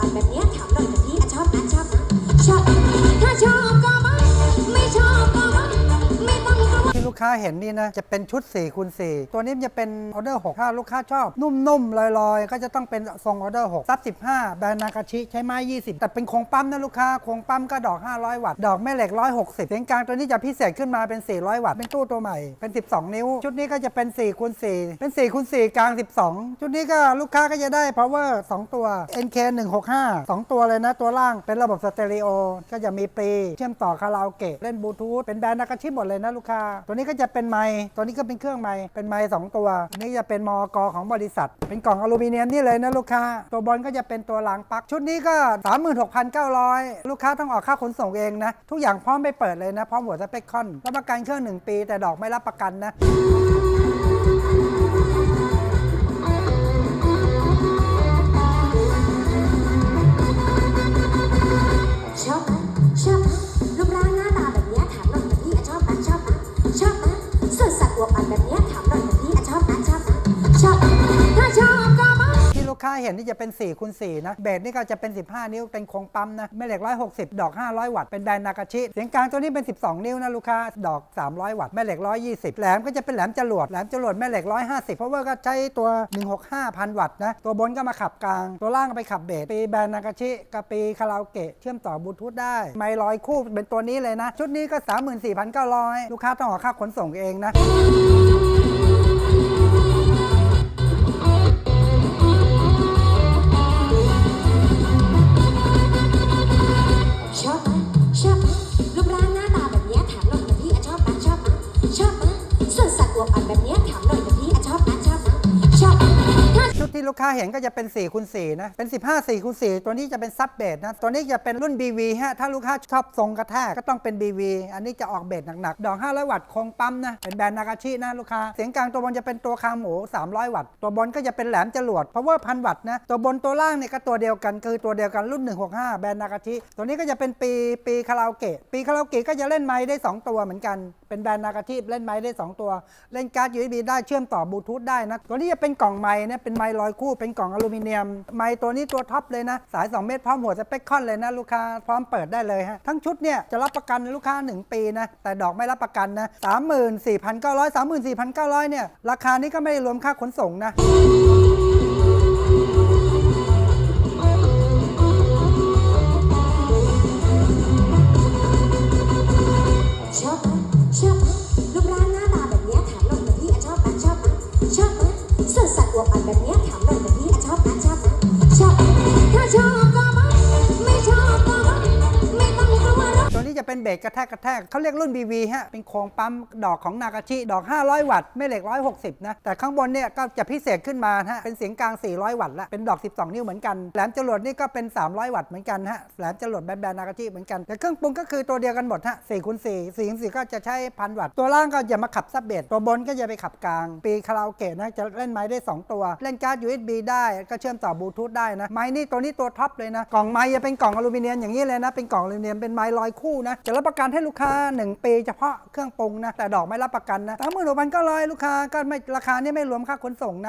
อันแบบเนี้ยถามหน่อยเถอพี่อชอบนะชอบนะชอบ ถ้าชอบ ค้าเห็นนี่นะ จะเป็นชุด4คูณ4ตัวนี้จะเป็นออเดอร์6ถ้าลูกค้าชอบ นุ่มๆลอยๆ ก็จะต้องเป็นทรงออเดอร์6ซับ15แบรนด์นากาชิใช้ไม้ 20 แต่เป็นโครงปั๊มนะลูกค้าโครงปั๊มก็ดอก 500 วัตต์ดอกแม่เหล็ก 160เสียงกลางตัวนี้จะพิเศษขึ้นมาเป็น 400 วัตต์เป็นตู้ตัวใหม่เป็น 12 นิ้ว ชุดนี้ก็จะเป็น4คูณ4เป็น4คูณ4กลาง 12 ชุดนี้ก็ลูกค้าก็จะได้ power 2 ตัว NK 165 2 ตัวเลยนะตัวล่างเป็นระบบสเตอริโอก็จะมีปรีเชื่อมต่อคาราโอเกะเล่นบลูทูธเป็นแบรนด์นากาชิหมดเลยนะลูกค้าตัวนี้ก็จะเป็นไม้ตัวนี้ก็เป็นเครื่องไม้เป็นไม้สองตัว นี่จะเป็นมอกของบริษัท เป็นกล่องอลูมิเนียมนี่เลยนะลูกค้า ตัวบอลก็จะเป็นตัวหลังปัก ชุดนี้ก็ 36,900 ลูกค้าต้องออกค่าขนส่งเองนะ ทุกอย่างพร้อมไปเปิดเลยนะ พร้อมหัวสเปคคอนรับประกันเครื่อง 1 ปีแต่ดอกไม่รับประกันนะ ค้าเห็นนี่จะเป็น4คูณ4นะเบสนี่ก็จะเป็น 15 นิ้วเป็นโครงปั๊มนะแม่เหล็ก 160 ดอก 500 วัตต์เป็นแบรนด์นากาชิเสียงกลางตัวนี้เป็น 12 นิ้วนะลูกค้าดอก 300 วัตต์แม่เหล็ก 120 แหลมก็จะเป็นแหลมจรวดแหลมจรวดแม่เหล็ก 150 เพราะว่าก็ใช้ตัว 165 พันวัตต์นะตัวบนก็มาขับกลาง ตัวล่างก็ไปขับเบสปีแบรนด์นากาชิกับปีคาราโอเกะเชื่อมต่อบลูทูธได้ไมค์ร้อยคู่เป็นตัวนี้เลยนะ ชุดนี้ก็ 34,900 ลูกค้าต้องออกค่าขนส่งเองนะ ลูกค้าเห็นก็จะเป็น4คูณ4นะ เป็น 15 4คูณ4ตัวนี้จะเป็นซับเบสนะ ตัวนี้จะเป็นรุ่น BV ฮะ ถ้าลูกค้าชอบทรงกระแทกก็ต้องเป็น BV อันนี้จะออกเบสหนักๆ ดอก 500 วัตต์คงปั๊มนะ เป็นแบรนด์นากาชินะลูกค้า เสียงกลางตัวบนจะเป็นตัวคางหมู300 วัตต์ ตัวบนก็จะเป็นแหลมจรวด power พันวัตต์นะ ตัวบนตัวล่างเนี่ยก็ตัวเดียวกันคือตัวเดียวกันรุ่น 165 แบรนด์นากาชิ ตัวนี้ก็จะเป็นปีปีคาราโอเกะ ปีคาราโอเกะก็จะเล่นไม้ได้สองตัวเหมือนกัน เป็นแบรนด์นากาชิเล่นไม้ได้สองตัว เล่นการ์ด USB ได้เชื่อมต่อบลูทูธได้นะ ตัวนี้จะเป็นกล่องไม้นะเป็นไม้ลอยคู่เป็นกล่องอลูมิเนียม ไม้ตัวนี้ตัวท็อปเลยนะ สาย 2 เมตรพร้อมหัวสเปคคอนเลยนะ ลูกค้าพร้อมเปิดได้เลยฮะ ทั้งชุดเนี่ยจะรับประกันลูกค้า 1 ปีนะ แต่ดอกไม่รับประกันนะ 34,900 34,900เนี่ยราคานี้ก็ไม่ได้รวมค่าขนส่งนะ เบรกกระแทกกระแทกเขาเรียกรุ่น BV ฮะ เป็นโครงปั๊มดอกของนากาชิดอก 500 วัตต์แม่เหล็ก 160 นะ แต่ข้างบนเนี่ยก็จะพิเศษขึ้นมาฮะ เป็นเสียงกลาง 400 วัตต์ละเป็นดอก 12 นิ้วเหมือนกัน แหลมจรวดนี่ก็เป็น 300 วัตต์เหมือนกันฮะ แหลมจรวดแบนแบนนากาชิเหมือนกัน แต่เครื่องปรุงก็คือตัวเดียวกันหมดฮะ4คูณ4 4คูณ4ก็จะใช้พันวัตต์ ตัวล่างก็จะมาขับซับเบสตัวบนก็จะไปขับกลาง ปีคาราโอเกะนะจะเล่นไม้ได้ 2 ตัว เล่นการ์ด USB ได้ก็เชื่อมต่อบลูทูธได้นะไม้นี่ตัวนี้ตัวท็อปเลยนะกล่องไม้จะเป็นกล่องอลูมิเนียมอย่างนี้เลยนะเป็นกล่องอลูมิเนียมเป็นไม้ลอยคู่นะจะรับประกันให้ลูกค้า 1 ปีเฉพาะเครื่องปรุงนะแต่ดอกไม่รับประกันนะสามหมื่นหกพันเก้าร้อยลูกค้าก็ไม่ราคานี่ไม่รวมค่าขนส่งนะ